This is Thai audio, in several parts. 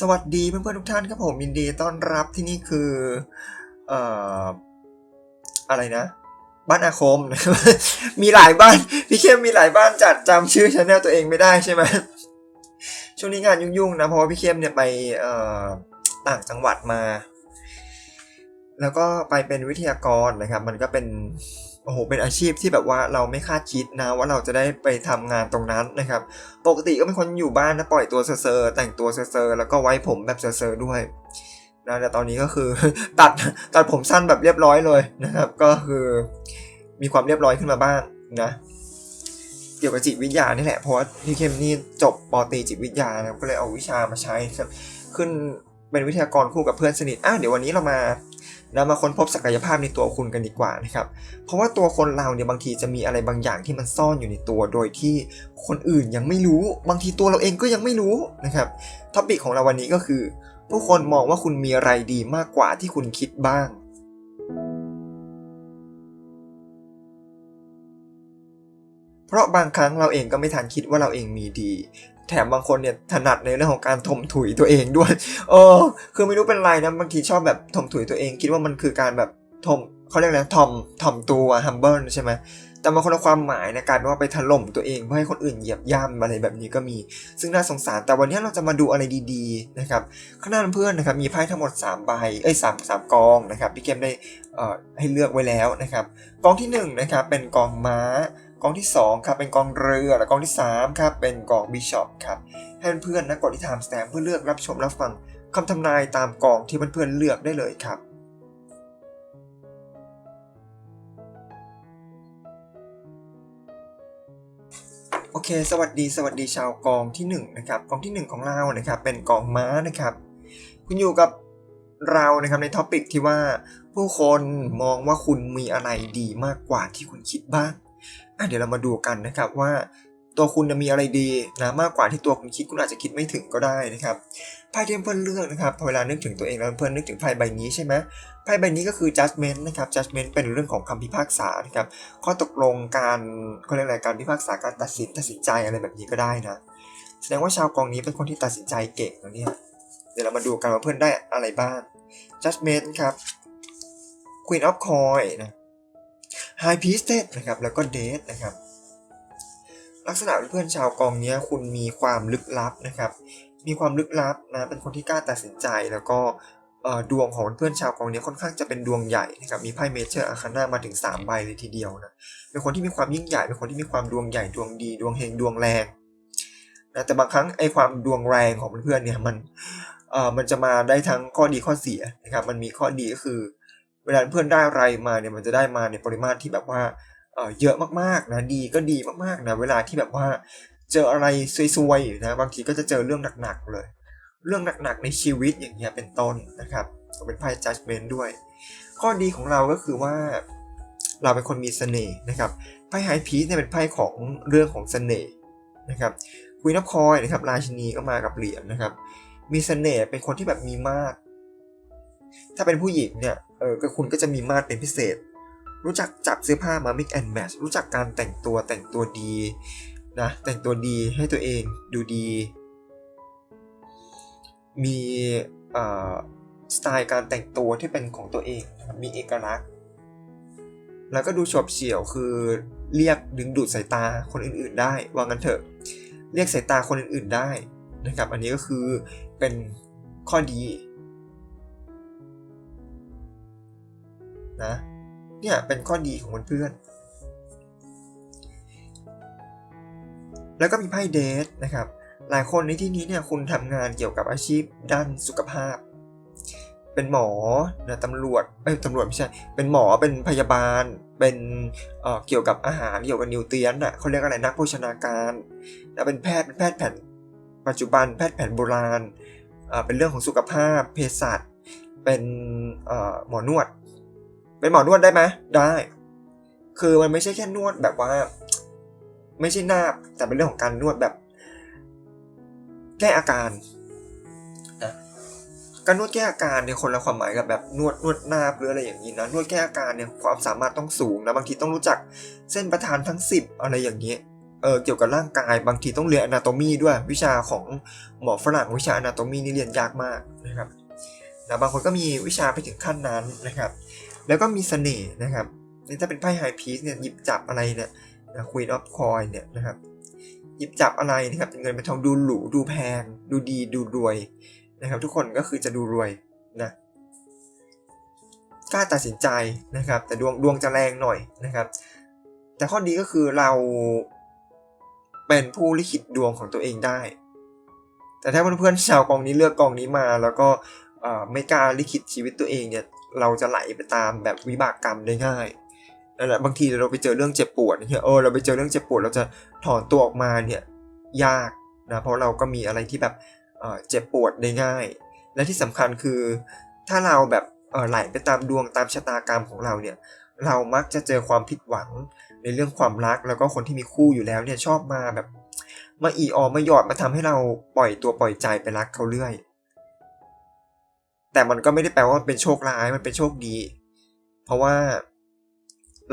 สวัสดีเพื่อนๆทุกท่านครับผมยินดีต้อนรับที่นี่คือเอ่ออะไรนะ บ้านอาคมนะครับมีหลายบ้านพี่เข้มมีหลายบ้านจัดจำชื่อชาแนลตัวเองไม่ได้ใช่ไหมช่วงนี้งานยุ่งๆนะเพราะพี่เข้มเนี่ยไปเอ่อต่างจังหวัดมา แล้วก็ไปเป็นวิทยากรนะครับ มันก็เป็น โอ้โหเป็นอาชีพที่แบบว่าเราไม่คาดคิดนะว่าเราจะได้ไปทำงานตรงนั้นนะครับ ปกติก็เป็นคนอยู่บ้านนะปล่อยตัวเซอร์แต่งตัวเซอร์แล้วก็ไว้ผมแบบเซอร์ด้วยนะแต่ตอนนี้ก็คือตัดตัดผมสั้นแบบเรียบร้อยเลยนะครับ ก็คือมีความเรียบร้อยขึ้นมาบ้างนะเกี่ยวกับจิตวิทยานี่แหละเพราะว่าพี่เข้มนี่จบปอตีจิตวิทยานะก็เลยเอาวิชามาใช้ครับขึ้น เป็นวิทยากรคู่กับเพื่อนสนิทอะเดี๋ยววันนี้เรามาเรามาค้นพบศักยภาพในตัวคุณกันดีกว่านะครับ เพราะว่าตัวคนเราเนี่ยบางทีจะมีอะไรบางอย่างที่มันซ่อนอยู่ในตัว โดยที่คนอื่นยังไม่รู้ บางทีตัวเราเองก็ยังไม่รู้นะครับท็อปิกของเราวันนี้ก็คือ ผู้คนมองว่าคุณมีอะไรดีมากกว่าที่คุณคิดบ้างเพราะบางครั้งเราเองก็ไม่ทันคิดว่าเราเองมีดี แถมบางคนเนี่ยถนัดในเรื่องของการถมถุยตัวเองด้วยเออคือไม่รู้เป็นไรนะบางทีชอบแบบถมถุยตัวเอง คิดว่ามันคือการแบบถมเขาเรียกอะไรทอมถ่มตัว humble ใช่ไหมแต่บางคนเอาความหมายในกายเป็นว่าไปถล่มตัวเองเพื่อให้คนอื่นเหยียบย่ำอะไรแบบนี้ก็มี ซึ่งน่าสงสารแต่วันนี้เราจะมาดูอะไรดีๆนะครับข้างหน้าเพื่อนนะครับมีไพ่ทั้งหมด3ใบเอ้ยสามสามกองนะครับพี่เกมได้เอ่อให้เลือกไว้แล้วนะครับกองที่1นงนะครับเป็นกองม้า กองที่2ครับเป็นกองเรือและกองที่3ครับเป็นกองบิชอปครับให้เพื่อนๆนะกดที่ time stamp เพื่อเลือกรับชมรับฟังคำทำนายตามกองที่เพื่อนๆเลือกได้เลยครับโอเค สวัสดี สวัสดีชาวกองที่1นะครับ กองที่ 1 ของเรานะครับ เป็นกองม้านะครับ คุณอยู่กับเรานะครับในท็อปิกที่ว่าผู้คนมองว่าคุณมีอะไรดีมากกว่าที่คุณคิดบ้าง เดี๋ยวเรามาดูกันนะครับว่าตัวคุณจะมีอะไรดีนะมากกว่าที่ตัวคุณคิดคุณอาจจะคิดไม่ถึงก็ได้นะครับไพ่ที่เพื่อนเลือกนะครับพอเวลานึกถึงตัวเองแล้วเพื่อนนึกถึงไพ่ใบนี้ใช่ไหมไพ่ใบนี้ก็คือ judgment นะครับ judgment เป็นเรื่องของคำพิพากษานะครับข้อตกลงการเขาเรียกอะไรการพิพากษาการตัดสินตัดสินใจอะไรแบบนี้ก็ได้นะแสดงว่าชาวกองนี้เป็นคนที่ตัดสินใจเก่งนะเนี่ยเดี๋ยวเรามาดูกันว่าเพื่อนได้อะไรบ้าง judgment ครับ queen of coin นะ high p r i e s t e s นะครับแล้วก็ death นะครับลักษณะเพื่อนชาวกองนี้คุณมีความลึกลับนะครับ มีความลึกลับนะเป็นคนที่กล้าตัดสินใจแล้วก็ดวงของเพื่อนชาวกองนี้ค่อนข้างจะเป็นดวงใหญ่นะครับมีไพ่เมเจอร์อาคาน่ามาถึง 3 ใบเลยทีเดียวนะเป็นคนที่มีความยิ่งใหญ่เป็นคนที่มีความดวงใหญ่ดวงดี ดวงเฮงดวงแรงนะแต่บางครั้งไอ้ความดวงแรงของเพื่อนเนี่ยมันเอ่อมันจะมาได้ทั้งข้อดีข้อเสียนะครับมันมีข้อดีก็คือ เวลาเพื่อนได้อะไรมาเนี่ยมันจะได้มาในปริมาตรที่แบบว่าเยอะมากๆนะดีก็ดีมากๆนะเวลาที่แบบว่าเจออะไรซวยๆนะบางทีก็จะเจอเรื่องหนักๆเลย เรื่องหนักๆในชีวิตอย่างเงี้ยเป็นต้นนะครับเป็นไพ่ judgment ด้วย ข้อดีของเราก็คือว่าเราเป็นคนมีเสน่ห์นะครับไพ่ไฮพีซเนี่ยเป็นไพ่ของเรื่องของเสน่ห์นะครับคุยนับคอยนะครับราชินีก็มากับเหรียญนะครับ มีเสน่ห์เป็นคนที่แบบมีมาดถ้าเป็นผู้หญิงเนี่ย เออก็คุณก็จะมีมาดเป็นพิเศษ รู้จักจับเสื้อผ้ามา mix and match รู้จักการแต่งตัวแต่งตัวดีนะแต่งตัวดีให้ตัวเองดูดี มีสไตล์การแต่งตัวที่เป็นของตัวเองมีเอกลักษณ์ แล้วก็ดูฉบเฉี่ยวคือเรียกดึงดูดสายตาคนอื่นๆ ได้ว่างั้นเถอะ เรียกสายตาคนอื่นๆได้นะครับ อันนี้ก็คือเป็นข้อดี นะ เนี่ยเป็นข้อดีของเพื่อนๆแล้วก็มีไพ่เดทนะครับ หลายคนในที่นี้เนี่ยคุณทำงานเกี่ยวกับอาชีพด้านสุขภาพ เป็นหมอนะตำรวจเอ้ยตำรวจไม่ใช่ เป็นหมอเป็นพยาบาล เป็นเเกี่ยวกับอาหารเกี่ยวกับนิวเทรียนอะเขาเรียกอะไรนักโภชนาการนะเป็นแพทย์เป็นแพทย์แผนปัจจุบันแพทย์แผนโบราณ เป็นเรื่องของสุขภาพเภสัชเป็นหมอนวด เป็นหมอนวดได้ไหมได้ คือมันไม่ใช่แค่นวดแบบว่า ไม่ใช่นาบแต่เป็นเรื่องของการนวดแบบ แก้อาการนะการนวดแก้อาการเนี่ยคนละความหมายกับแบบนวดนวดนาบหรืออะไรอย่างนี้นะนวดแก้อาการเนี่ยความสามารถต้องสูงนะบางทีต้องรู้จักเส้นประธานทั้ง 10 อะไรอย่างนี้เออเกี่ยวกับร่างกายบางทีต้องเรียน anatomy ด้วย วิชาของหมอฝรั่งวิชา anatomy นี่เรียนยากมากนะครับแต่บางคนก็มีวิชาไปถึงขั้นนั้นนะครับ แล้วก็มีเสน่ห์นะครับถ้าเป็นไพ่ไฮพีซเนี่ยหยิบจับอะไรเนี่ยนะ Queen of Coin เนี่ยนะครับหยิบจับอะไรนะครับเป็นเงินเป็นทองดูหรูดูแพง ดูดีดูรวยนะครับ ทุกคนก็คือจะดูรวยนะกล้าตัดสินใจนะครับ แต่ดวงดวงจะแรงหน่อยนะครับ แต่ข้อดีก็คือเราเป็นผู้ลิขิตดวงของตัวเองได้ แต่ถ้าเพื่อนๆชาวกองนี้เลือกกองนี้มา แล้วก็ไม่กล้าลิขิตชีวิตตัวเองเนี่ย เราจะไหลไปตามแบบวิบากกรรมได้ง่ายนั่นแหละบางทีเราไปเจอเรื่องเจ็บปวดเนี่ยเออเราไปเจอเรื่องเจ็บปวดเราจะถอนตัวออกมาเนี่ยยากนะเพราะเราก็มีอะไรที่แบบเออเจ็บปวดได้ง่าย และที่สำคัญคือ ถ้าเราแบบเออไหลไปตามดวงตามชะตากรรมของเราเนี่ยเรามักจะเจอความผิดหวังในเรื่องความรักแล้วก็คนที่มีคู่อยู่แล้วเนี่ยชอบมาแบบมาอีออมาหยอดมาทำให้เราปล่อยตัวปล่อยใจไปรักเขาเรื่อย แต่มันก็ไม่ได้แปลว่าเป็นโชคร้ายมันเป็นโชคดี เพราะว่า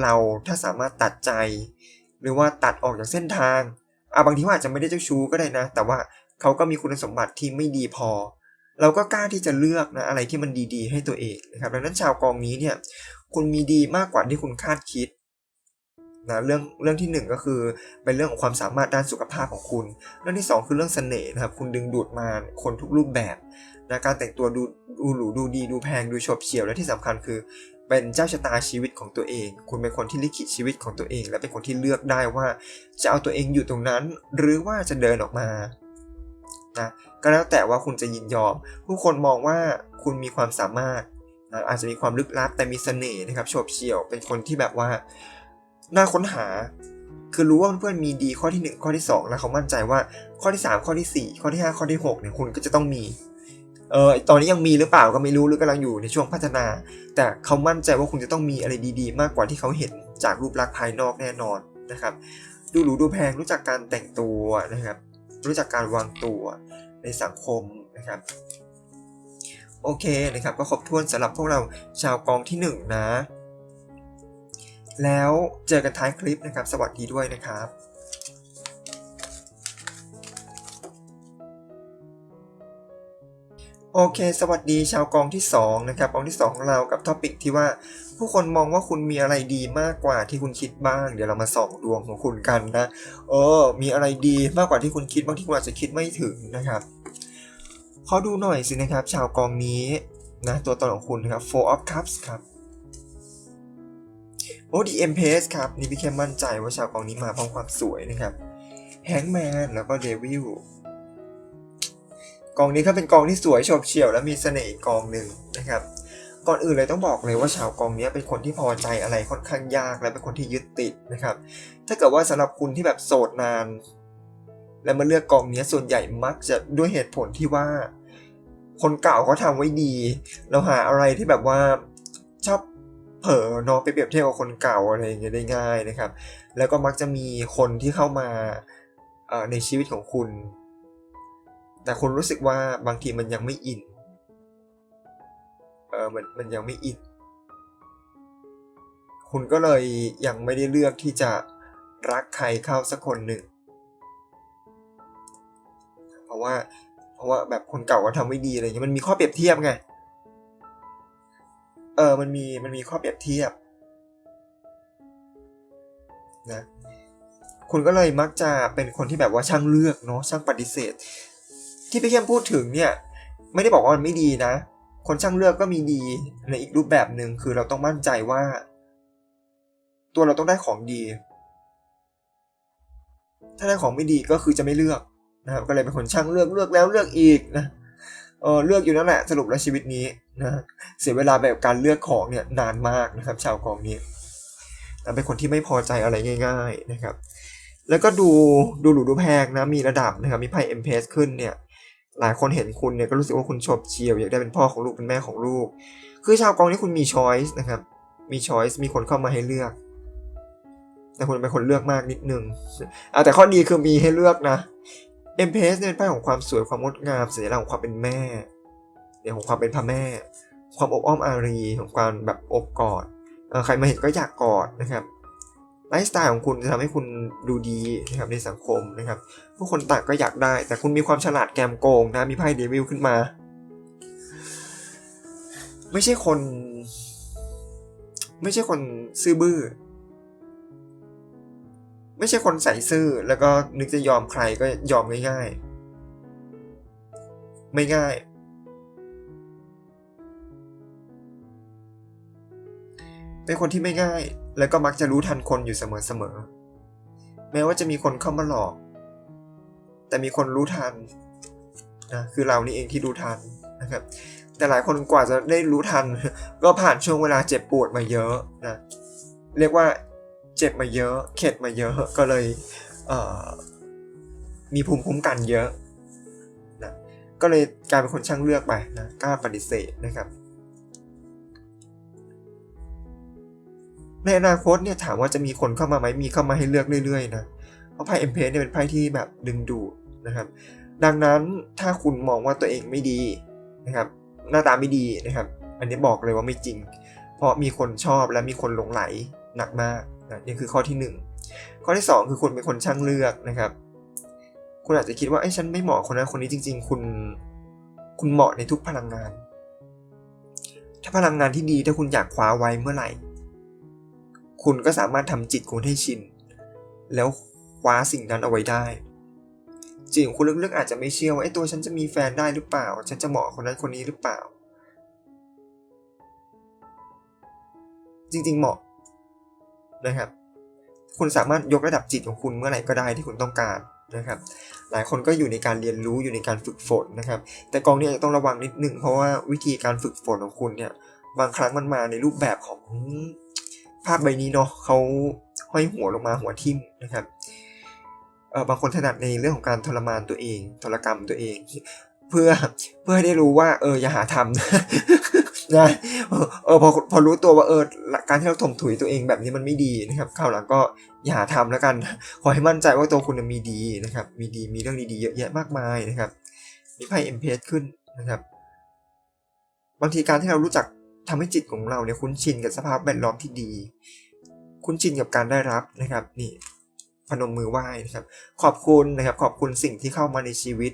เราถ้าสามารถตัดใจ หรือว่าตัดออกจากเส้นทางอะบางทีว่าอาจจะไม่ได้เจ้าชู้ก็ได้นะ แต่ว่าเขาก็มีคุณสมบัติที่ไม่ดีพอ เราก็กล้าที่จะเลือกนะอะไรที่มันดีๆ ให้ตัวเองนะครับดังนั้นชาวกองนี้เนี่ยคุณมีดีมากกว่าที่คุณคาดคิดนะเรื่องเรื่องที่หนึ่งก็คือเป็นเรื่องของความสามารถด้านสุขภาพของคุณ เรื่องที่สองคือเรื่องเสน่ห์นะครับคุณดึงดูดมาคนทุกรูปแบบ นะการแต่งตัวดูดูหรูดูดีดูแพงดูโฉบเฉี่ยวและที่สำคัญคือ เป็นเจ้าชะตาชีวิตของตัวเอง คุณเป็นคนที่ลิขิตชีวิตของตัวเอง และเป็นคนที่เลือกได้ว่าจะเอาตัวเองอยู่ตรงนั้น หรือว่าจะเดินออกมานะก็แล้วแต่ว่าคุณจะยินยอม ผู้คนมองว่าคุณมีความสามารถนะอาจจะมีความลึกลับแต่มีเสน่ห์นะครับโฉบเฉี่ยว เป็นคนที่แบบว่าน่าค้นหา คือรู้ว่าเพื่อนมีดีข้อที่ 1 ข้อที่ 2 แล้วเขามั่นใจว่าข้อที่ 3 ข้อที่ 4 ข้อที่ 5 ข้อที่6เนี่ยคุณก็จะต้องมี เออตอนนี้ยังมีหรือเปล่าก็ไม่รู้หรือกำลังอยู่ในช่วงพัฒนา แต่เขามั่นใจว่าคุณจะต้องมีอะไรดีๆ มากกว่าที่เขาเห็นจากรูปลักษณ์ภายนอกแน่นอนนะครับ ดูหรูดูแพงรู้จักการแต่งตัวนะครับ รู้จักการวางตัวในสังคมนะครับโอเคนะครับก็ครบถ้วนสำหรับพวกเราชาวกองที่ 1 นะ แล้วเจอกันท้ายคลิปนะครับ สวัสดีด้วยนะครับ โอเค สวัสดีชาวกองที่ 2 นะครับกองที่ 2 ของเรากับท็อปิกที่ว่า ผู้คนมองว่าคุณมีอะไรดีมากกว่าที่คุณคิดบ้าง เดี๋ยวเรามาส่องดวงของคุณกันนะเออมีอะไรดีมากกว่าที่คุณคิดบางที่คุณอาจจะคิดไม่ถึงนะครับขอดูหน่อยสินะครับ ชาวกองนี้นะตัวตนของคุณนะครับ Four of Cups ครับโอ้ดีเอ็มเพสครับนี่พี่แค่มั่นใจว่าชาวกองนี้มาพร้อมความสวยนะครับแฮงแมนแล้วก็เดวิล กองนี้ก็เป็นกองที่สวยโฉบเฉี่ยวและมีเสน่ห์กองหนึ่งนะครับก่อนอื่นเลยต้องบอกเลยว่าชาวกองนี้เป็นคนที่พอใจอะไรค่อนข้างยากและเป็นคนที่ยึดติดนะครับ ถ้าเกิดว่าสำหรับคุณที่แบบโสดนาน และมาเลือกกองนี้ส่วนใหญ่มักจะด้วยเหตุผลที่ว่า คนเก่าเขาทำไว้ดี เราหาอะไรที่แบบว่าชอบเผลอนาะไปเปรียบเทียบกับคนเก่าอะไรอย่างเงี้ยได้ง่ายนะครับ แล้วก็มักจะมีคนที่เข้ามาในชีวิตของคุณ แต่คุณรู้สึกว่าบางทีมันยังไม่อิน เออมันมันยังไม่อิน คุณก็เลยยังไม่ได้เลือกที่จะรักใครเข้าสักคนหนึ่ง เพราะว่า เพราะว่าแบบคนเก่าก็ทำไม่ดีอะไรเงี้ยมันมีข้อเปรียบเทียบไง เออ มันมี มันมีข้อเปรียบเทียบ นะ คุณก็เลยมักจะเป็นคนที่แบบว่าช่างเลือกเนาะ ช่างปฏิเสธ ที่พี่เข้มพูดถึงเนี่ยไม่ได้บอกว่ามันไม่ดีนะ คนช่างเลือกก็มีดีในอีกรูปแบบหนึ่งคือเราต้องมั่นใจว่า ตัวเราต้องได้ของดี ถ้าได้ของไม่ดีก็คือจะไม่เลือกนะครับก็เลยเป็นคนช่างเลือกเลือกแล้วเลือกอีกนะเออเลือกอยู่นั่นแหละสรุปแล้วชีวิตนี้นะเสียเวลาแบบการเลือกของเนี่ยนานมากนะครับ ชาวกองนี้เป็นคนที่ไม่พอใจอะไรง่าย ๆนะครับ แล้วก็ดูดูหรูดูแพงนะมีระดับนะครับมีไพ่เอ็มเพสขึ้นเนี่ย หลายคนเห็นคุณเนี่ยก็รู้สึกว่าคุณชอบเชียวอยากได้เป็นพ่อของลูกเป็นแม่ของลูก คือชาวกองนี้คุณมีช้อยส์นะครับมีช้อยส์มีคนเข้ามาให้เลือก แต่คุณเป็นคนเลือกมากนิดนึงอะแต่ข้อดีคือมีให้เลือกนะเอ็มเพสเนี่ยเป็นไพ่ของความสวยความงดงามสัญลักษณ์ของความเป็นแม่เนี่ยของความเป็นพ่อแม่ ความอบอ้อมอารีของการแบบอบกอดใครมาเห็นก็อยากกอดนะครับ ไลฟ์สไตล์ของคุณจะทำให้คุณดูดีนะครับในสังคมนะครับผู้คนต่างก็อยากได้ แต่คุณมีความฉลาดแกมโกงนะมีไพ่เดวิลขึ้นมา ไม่ใช่คน ไม่ใช่คนซื่อบื้อ ไม่ใช่คนใส่ซื่อ แล้วก็นึกจะยอมใครก็ยอมง่ายๆ ไม่ง่ายเป็นคนที่ไม่ง่าย แล้วก็มักจะรู้ทันคนอยู่เสมอๆ แม้ว่าจะมีคนเข้ามาหลอก แต่มีคนรู้ทันนะคือเรานี่เองที่รู้ทันนะครับ แต่หลายคนกว่าจะได้รู้ทัน ก็ผ่านช่วงเวลาเจ็บปวดมาเยอะนะเรียกว่าเจ็บมาเยอะ เข็ดมาเยอะก็เลยเมีภูมิคุ้มกันเยอะนะก็เลยกลายเป็นคนช่างเลือกไปนะกล้าปฏิเสธนะครับ ในอนาคตเนี่ยถามว่าจะมีคนเข้ามาไหมมีเข้ามาให้เลือกเรื่อยๆนะเพราะไพ่เอ็มเพสเนี่ยเป็นไพ่ที่แบบดึงดูดนะครับ ดังนั้นถ้าคุณมองว่าตัวเองไม่ดีนะครับ หน้าตาไม่ดีนะครับ อันนี้บอกเลยว่าไม่จริง เพราะมีคนชอบและมีคนหลงไหลหนักมากนะนี่คือข้อที่ 1 ข้อที่ 2 คือคุณเป็นคนช่างเลือกนะครับ คุณอาจจะคิดว่าไอ้ฉันไม่เหมาะคนนั้นคนนี้จริง ๆ คุณคุณเหมาะในทุกพลังงาน ถ้าพลังงานที่ดีถ้าคุณอยากคว้าไว้เมื่อไหร่ คุณก็สามารถทำจิตคุณให้ชิน แล้วคว้าสิ่งนั้นเอาไว้ได้จริงคุณลึกๆอาจจะไม่เชื่อว่าไอ้ตัวฉันจะมีแฟนได้หรือเปล่า ฉันจะเหมาะคนนั้นคนนี้หรือเปล่า จริงๆเหมาะนะครับ คุณสามารถยกระดับจิตของคุณเมื่อไหร่ก็ได้ที่คุณต้องการนะครับ หลายคนก็อยู่ในการเรียนรู้อยู่ในการฝึกฝนนะครับ แต่กองนี้ต้องระวังนิดนึงเพราะว่าวิธีการฝึกฝนของคุณเนี่ยบางครั้งมันมาในรูปแบบของ ภาพใบนี้เนาะเขาห้อยหัวลงมาหัวทิ่มนะครับเออบางคนถนัดในเรื่องของการทรมานตัวเองทรกรรมตัวเอง เพื่อเพื่อให้ได้รู้ว่า เอออย่าหาทำนะเออพอพอรู้ตัวว่าเออการที่เราถมถุยตัวเองแบบนี้มันไม่ดีนะครับคราวหลังก็อย่าหาทำแล้วกัน ขอให้มั่นใจว่าตัวคุณมีดีนะครับ มีดีมีเรื่องดีๆเยอะแยะมากมายนะครับมีไพ่เอ็มเพสขึ้นนะครับบางทีการที่เรารู้จัก ทำให้จิตของเราเนี่ยคุ้นชินกับสภาพแวดล้อมที่ดี คุ้นชินกับการได้รับนะครับนี่พนมมือไหว้นะครับ ขอบคุณนะครับ ขอบคุณสิ่งที่เข้ามาในชีวิต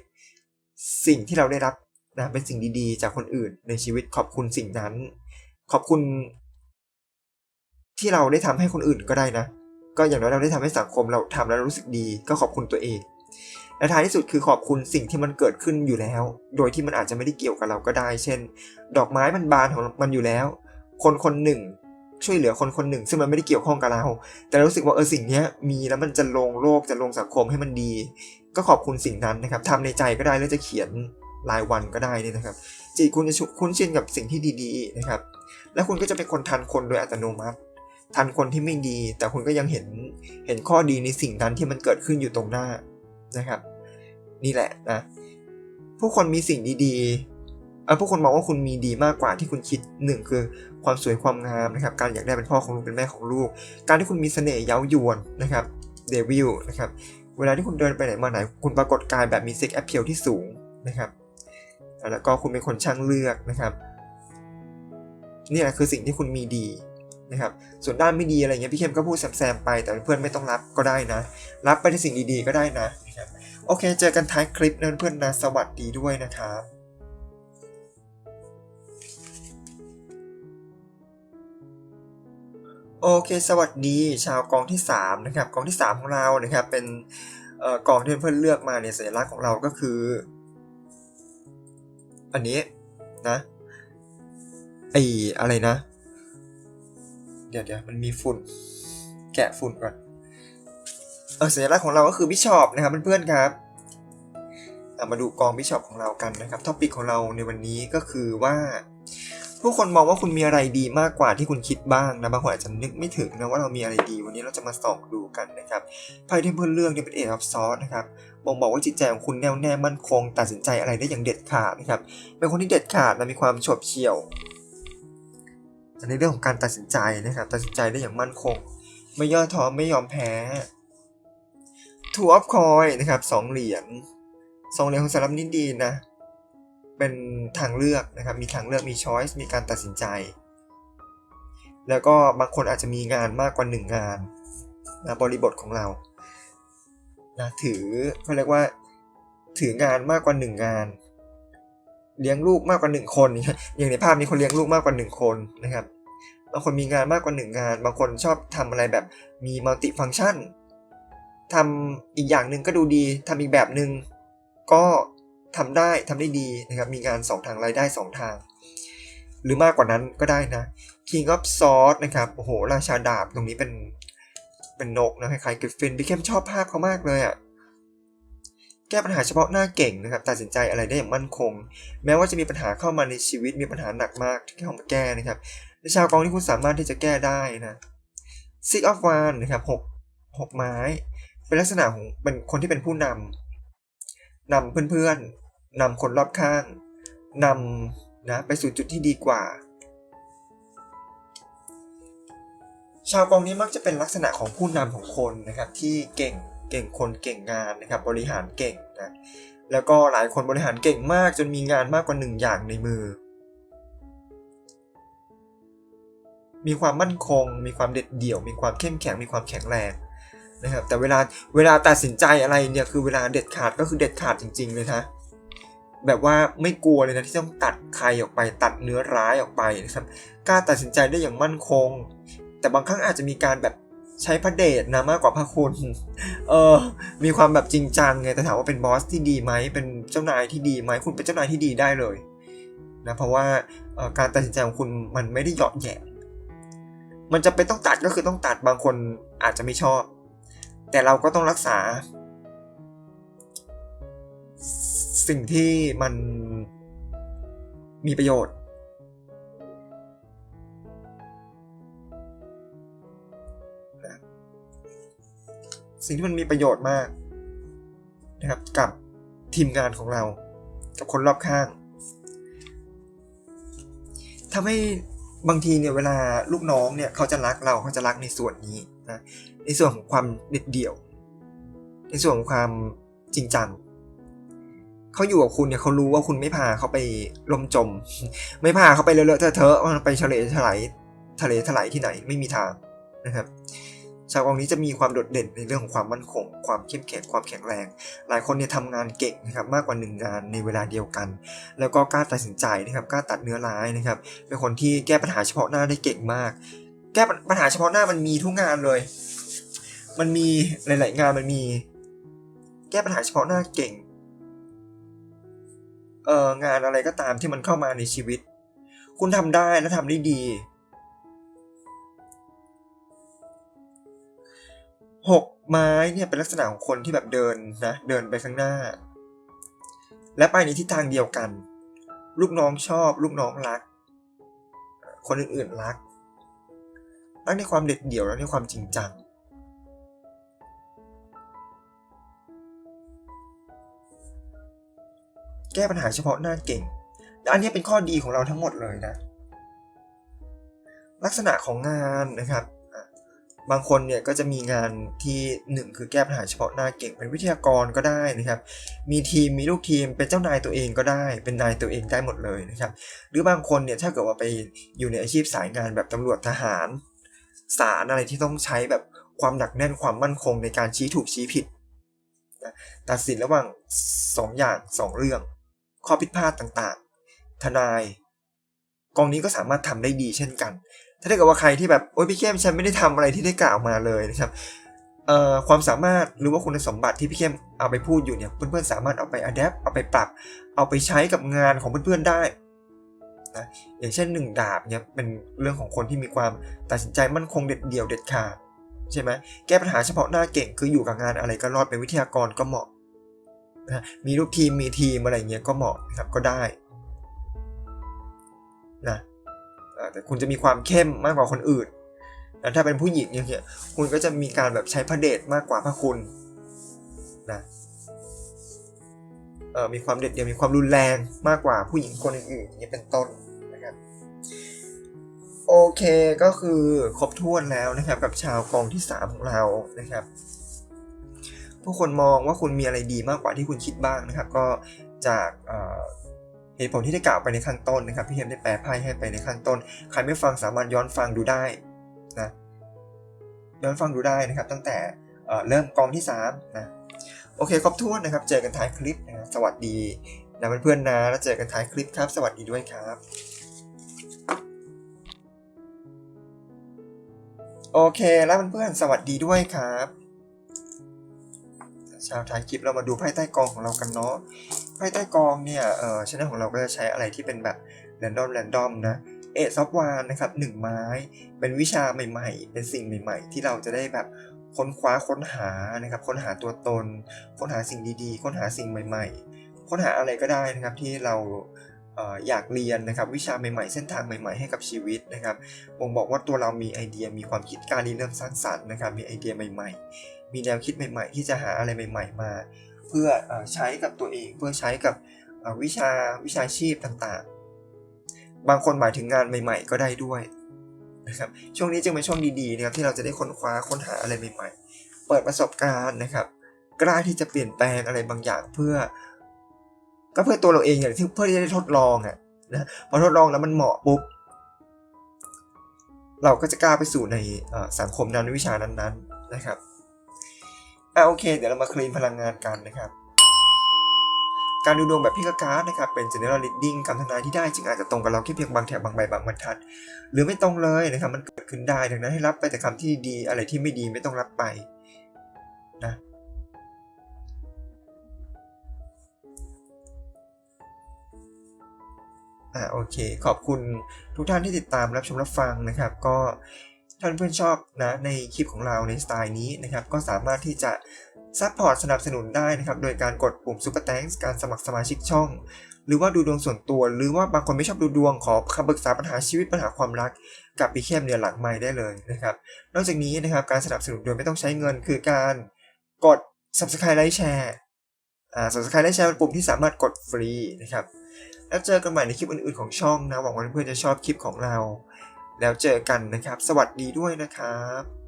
สิ่งที่เราได้รับนะเป็นสิ่งดีๆ จากคนอื่นในชีวิตขอบคุณสิ่งนั้น ขอบคุณ ที่เราได้ทำให้คนอื่นก็ได้นะ ก็อย่างน้อยเราได้ทำให้สังคมเราทำแล้วรู้สึกดี ก็ขอบคุณตัวเอง และท้ายที่สุดคือขอบคุณสิ่งที่มันเกิดขึ้นอยู่แล้ว โดยที่มันอาจจะไม่ได้เกี่ยวกับเราก็ได้ เช่น ดอกไม้มันบานของมันอยู่แล้ว คนคนหนึ่ง ช่วยเหลือคนคนหนึ่ง ซึ่งมันไม่ได้เกี่ยวข้องกับเรา แต่รู้สึกว่าเออสิ่งนี้มีแล้วมันจะลงโลกจะลงสังคมให้มันดี ก็ขอบคุณสิ่งนั้นนะครับทำในใจก็ได้แล้วจะเขียนรายวันก็ได้นี่นะครับ จิตคุณจะคุ้นชินกับสิ่งที่ดีๆนะครับ แล้วคุณก็จะเป็นคนทันคนโดยอัตโนมัติ ทันคนที่ไม่ดี แต่คุณก็ยังเห็นเห็นข้อดีในสิ่งนั้นที่มันเกิดขึ้นอยู่ตรงหน้า นะครับ นี่แหละนะผู้คนมีสิ่งดีๆเออผู้คนมองว่าคุณมีดีมากกว่าที่คุณคิดหนึ่งคือความสวยความงามนะครับ การอยากได้เป็นพ่อของลูกเป็นแม่ของลูก การที่คุณมีเสน่ห์เย้ายวนนะครับเดวิลนะครับเวลาที่คุณเดินไปไหนมาไหน คุณปรากฏกายแบบมีเซ็กแอพเพียลที่สูงนะครับ แล้วก็คุณเป็นคนช่างเลือกนะครับ นี่แหละคือสิ่งที่คุณมีดี นะครับส่วนด้านไม่ดีอะไรเงี้ยพี่เข้มก็พูดแซมๆไป แต่เพื่อนไม่ต้องรับก็ได้นะ รับไปในสิ่งดีๆก็ได้นะนะครับโอเค เจอกันท้ายคลิปนะเพื่อนนะสวัสดีด้วยนะครับโอเค สวัสดีชาวกองที่3นะครับกองที่ 3 ของเรานะครับเป็นออกองที่เพื่อนเลือกมาเนี่ยสัญลักษณ์ของเราก็คือ อันนี้นะไออะไรนะ ดี๋ยวเดี๋ยวมันมีฝุ่น แกะฝุ่นก่อน เออสัญลักษณ์ของเราก็คือบิชอปนะครับเพื่อนๆครับามาดูกองบิชอปของเรากันนะครับท็อปิกของเราในวันนี้ก็คือว่าผู้คนมองว่าคุณมีอะไรดีมากกว่าที่คุณคิดบ้างนะบางคนอาจจะนึกไม่ถึงนะว่าเรามีอะไรดีวันนี้เราจะมาส่องดูกันนะครับไพ่ที่เพื่อนเลือกเนี่ยเป็นเอทับซอสนะครับบ่งบอกว่าจิตใจของคุณแน่วแน่มั่นคง ตัดสินใจอะไรได้อย่างเด็ดขาดนะครับเป็นคนที่เด็ดขาดและมีความโฉบเฉี่ยว ในเรื่องของการตัดสินใจนะครับตัดสินใจได้อย่างมั่นคง ไม่ย่อท้อไม่ยอมแพ้ Two of Coin นะครับสองเหรียญสองเหรียญของสำหรับนิดดีนะ เป็นทางเลือกนะครับ มีทางเลือกมี choice มีการตัดสินใจ แล้วก็บางคนอาจจะมีงานมากกว่าหนึ่งงานนะบริบทของเรานะถือเขาเรียกว่า ถืองานมากกว่าหนึ่งงาน เลี้ยงลูกมากกว่าหนึ่งคน อย่างในภาพนี้คนเลี้ยงลูกมากกว่าหนึ่งคนนะครับบางคนมีงานมากกว่าหนึ่งงาน บางคนชอบทำอะไรแบบมีมัลติฟัง c t ชันทำอีกอย่างหนึ่งก็ดูดีทำอีกแบบหนึ่งก็ทำได้ทำได้ดีนะครับ มีงาน 2 ทางรายได้ 2 ทาง หรือมากกว่านั้นก็ได้นะ King of Swords นะครับโอ้โหราชาดาบตรงนี้เป็นเป็นนกนะคล้ายๆกริฟฟินพี่เข้มชอบภาพเขามากเลยอะ่ะ แก้ปัญหาเฉพาะหน้าเก่งนะครับ ตัดสินใจอะไรได้อย่างมั่นคง แม้ว่าจะมีปัญหาเข้ามาในชีวิตมีปัญหาหนักมากที่เข้ามาแก้นะครับในชาวกองที่คุณสามารถที่จะแก้ได้นะ Six of Wands นะครับหกหกไม้ เป็นลักษณะของเป็นคนที่เป็นผู้นำนำเพื่อนๆนำคนรอบข้าง นำนะไปสู่จุดที่ดีกว่า ชาวกองนี้มักจะเป็นลักษณะของผู้นำของคนนะครับที่เก่ง เก่งคนเก่งงานนะครับบริหารเก่งนะแล้วก็หลายคนบริหารเก่งมากจนมีงานมากกว่าหนึ่งอย่างในมือ มีความมั่นคง มีความเด็ดเดี่ยว มีความเข้มแข็ง มีความแข็งแรงนะครับแต่เวลาเวลาตัดสินใจอะไรเนี่ยคือเวลาเด็ดขาดก็คือเด็ดขาดจริง ๆเลยนะแบบว่าไม่กลัวเลยนะที่ต้องตัดใครออกไปตัดเนื้อร้ายออกไปนะครับกล้าตัดสินใจได้อย่างมั่นคง แต่บางครั้งอาจจะมีการแบบ ใช้พระเดชนะมากกว่าพระคุณ เออ มีความแบบจริงจังไง แต่ถามว่าเป็นบอสที่ดีไหม เป็นเจ้านายที่ดีไหม คุณเป็นเจ้านายที่ดีได้เลยนะ เพราะว่าการตัดสินใจของคุณมันไม่ได้หยาะแยะมันจะเป็นต้องตัดก็คือต้องตัดบางคนอาจจะไม่ชอบ แต่เราก็ต้องรักษา สิ่งที่มันมีประโยชน์ สิ่งที่มันมีประโยชน์มากนะครับกับทีมงานของเรา กับคนรอบข้างทำให้บางทีเนี่ยเวลาลูกน้องเนี่ยเขาจะรักเราเขาจะรักในส่วนนี้นะในส่วนของความเด็ดเดี่ยว ในส่วนของความจริงจังเขาอยู่กับคุณเนี่ยเขารู้ว่าคุณไม่พาเขาไปลมจม ไม่พาเขาไปเลอะเทอะไปทะเลถลายทะเลถลายที่ไหนไม่มีทางนะครับ ชาวกองนี้จะมีความโดดเด่นในเรื่องของความมั่นคง ความเข้มแข็งความแข็งแรง หลายคนเนี่ยทำงานเก่งนะครับมากกว่าหนึ่งงานในเวลาเดียวกัน แล้วก็กล้าตัดสินใจนะครับกล้าตัดเนื้อร้ายนะครับเป็นคนที่แก้ปัญหาเฉพาะหน้าได้เก่งมาก แก้ปัญหาเฉพาะหน้ามันมีทุกงานเลย มันมีหลาย ๆ งานมันมี แก้ปัญหาเฉพาะหน้าเก่งเอองานอะไรก็ตามที่มันเข้ามาในชีวิต คุณทำได้และทำได้ดี หกไม้เนี่ยเป็นลักษณะของคนที่แบบเดินนะเดินไปข้างหน้า และไปในทิศทางเดียวกัน ลูกน้องชอบ ลูกน้องรัก คนอื่นๆรักรักในความเด็ดเดี่ยวและในความจริงจังแก้ปัญหาเฉพาะหน้าเก่ง อันนี้เป็นข้อดีของเราทั้งหมดเลยนะ ลักษณะของงานนะครับ บางคนเนี่ยก็จะมีงานที่ 1 คือแก้ปัญหาเฉพาะหน้าเก่งเป็นวิทยากรก็ได้นะครับ มีทีมมีลูกทีมเป็นเจ้านายตัวเองก็ได้ เป็นนายตัวเองได้หมดเลยนะครับ หรือบางคนเนี่ยถ้าเกิดว่าไปอยู่ในอาชีพสายงานแบบตำรวจทหารศาลอะไรที่ต้องใช้แบบความหนักแน่นความมั่นคงในการชี้ถูกชี้ผิดตัดสินระหว่าง 2 อย่าง 2 เรื่อง ข้อผิดพลาดต่างๆ ทนาย กองนี้ก็สามารถทำได้ดีเช่นกัน ถ้าเกิดว่าใครที่แบบโอ้ยพี่เข้มฉันไม่ได้ทำอะไรที่ได้กล่าวมาเลยนะครับเอ่อความสามารถหรือว่าคุณสมบัติที่พี่เข้มเอาไปพูดอยู่เนี่ยเพื่อนๆสามารถเอาไปอัดแอปเอาไปปรับ เอาไปใช้กับงานของเพื่อนๆได้นะอย่างเช่นหนึ่งดาบเนี่ยเป็นเรื่องของคนที่มีความตัดสินใจมั่นคงเด็ดเดี่ยวเด็ดขาดใช่ไหมแก้ปัญหาเฉพาะหน้าเก่งคืออยู่กับงานอะไรก็รอดเป็นวิทยากรก็เหมาะนะมีลูกทีมมีทีมอะไรเงี้ยก็เหมาะนะครับก็ได้นะ แต่คุณจะมีความเข้มมากกว่าคนอื่นแล้วถ้าเป็นผู้หญิงอย่างเงี้ยคุณก็จะมีการแบบใช้พระเดชมากกว่าพระคุณนะเออมีความเด็ดเดี่ยวมีความรุนแรงมากกว่าผู้หญิงคนอื่นๆนี่เป็นต้นนะครับโอเคก็คือครบถ้วนแล้วนะครับ กับชาวกองที่ 3 ของเรานะครับผู้คนมองว่าคุณมีอะไรดีมากกว่าที่คุณคิดบ้างนะครับ ก็จาก เหตุผลที่ได้กล่าวไปในข้างต้นนะครับพี่เฮมได้แปลไพ่ให้ไปในข้างต้น ใครไม่ฟังสามารถย้อนฟังดูได้นะย้อนฟังดูได้นะครับ ตั้งแต่เเริ่มกองที่3นะโอเคครบถ้วนนะครับ เจอกันท้ายคลิปนะสวัสดีนะเพื่อนๆนะแล้วเจอกันท้ายคลิปครับ สวัสดีด้วยครับโอเคแล้วเพื่อนๆสวัสดีด้วยครับชาวท้ายคลิปเรามาดูไพ่ใต้กองของเรากันเนาะ ไพ่ใต้กองเนี่ยเออชแนลของเราก็จะใช้อะไรที่เป็นแบบแรนดอมแรนดอมนะเอซอฟวานนะครับหนึ่งไม้ เป็นวิชาใหม่ๆ เป็นสิ่งใหม่ ๆ ที่เราจะได้แบบค้นคว้าค้นหานะครับ ค้นหาตัวตน ค้นหาสิ่งดีๆ ค้นหาสิ่งใหม่ ๆ ค้นหาอะไรก็ได้นะครับที่เราเอ่ออยากเรียนนะครับวิชาใหม่ๆ เส้นทางใหม่ๆให้กับชีวิตนะครับบ่งบอกว่าตัวเรามีไอเดียมีความคิดการริเริ่มสร้างสรรค์นะครับมีไอเดียใหม่ ๆ มีแนวคิดใหม่ ๆ ที่จะหาอะไรใหม่ ๆ มา เพื่ออใช้กับตัวเอง เพื่อใช้กับวิชาวิชาชีพต่างๆ บางคนหมายถึงงานใหม่ ๆ ก็ได้ด้วยนะครับช่วงนี้จึงเป็นช่วงดีๆนะครับที่เราจะได้ค้นคว้าค้นหาอะไรใหม่ๆ เปิดประสบการณ์นะครับ กล้าที่จะเปลี่ยนแปลงอะไรบางอย่างเพื่อ ก็เพื่อตัวเราเองอย่างที่เพื่อที่จะได้ทดลองอะนะพอทดลองแล้วมันเหมาะปุ๊บเราก็จะกล้าไปสู่ในสังคมนั้นวิชานั้นๆนะครับ อะโอเค เดี๋ยวเรามาคลีนพลังงานกันนะครับ การดูดวงแบบพิกการ์ดนะครับ เป็น general reading คำทำนายที่ได้ จึงอาจจะตรงกับเราแค่เพียงบางแถบบางใบบางบรรทัด หรือไม่ตรงเลยนะครับ มันเกิดขึ้นได้ดังนั้นให้รับไปแต่คำที่ดีอะไรที่ไม่ดีไม่ต้องรับไปนะอ่าโอเค ขอบคุณทุกท่านที่ติดตามรับชมรับฟังนะครับ ก็ ท่านเพื่อนชอบนะในคลิปของเราในสไตล์นี้นะครับก็สามารถที่จะซัพพอร์ตสนับสนุนได้นะครับโดยการกดปุ่ม Super Thanks การสมัครสมาชิกช่อง หรือว่าดูดวงส่วนตัว หรือว่าบางคนไม่ชอบดูดวงขอคำปรึกษาปัญหาชีวิตปัญหาความรักกับปีเข้มเนี่ยหลังไม้ได้เลยนะครับนอกจากนี้นะครับการสนับสนุนโดยไม่ต้องใช้เงิน คือการกด Subscribe ไลค์แชร์อ่า Subscribe ไลค์แชร์เป็นปุ่มที่สามารถกดฟรีนะครับแล้วเจอกันใหม่ในคลิปอื่นๆของช่องนะหวังว่าเพื่อนๆจะชอบคลิปของเรา แล้วเจอกันนะครับ สวัสดีด้วยนะครับ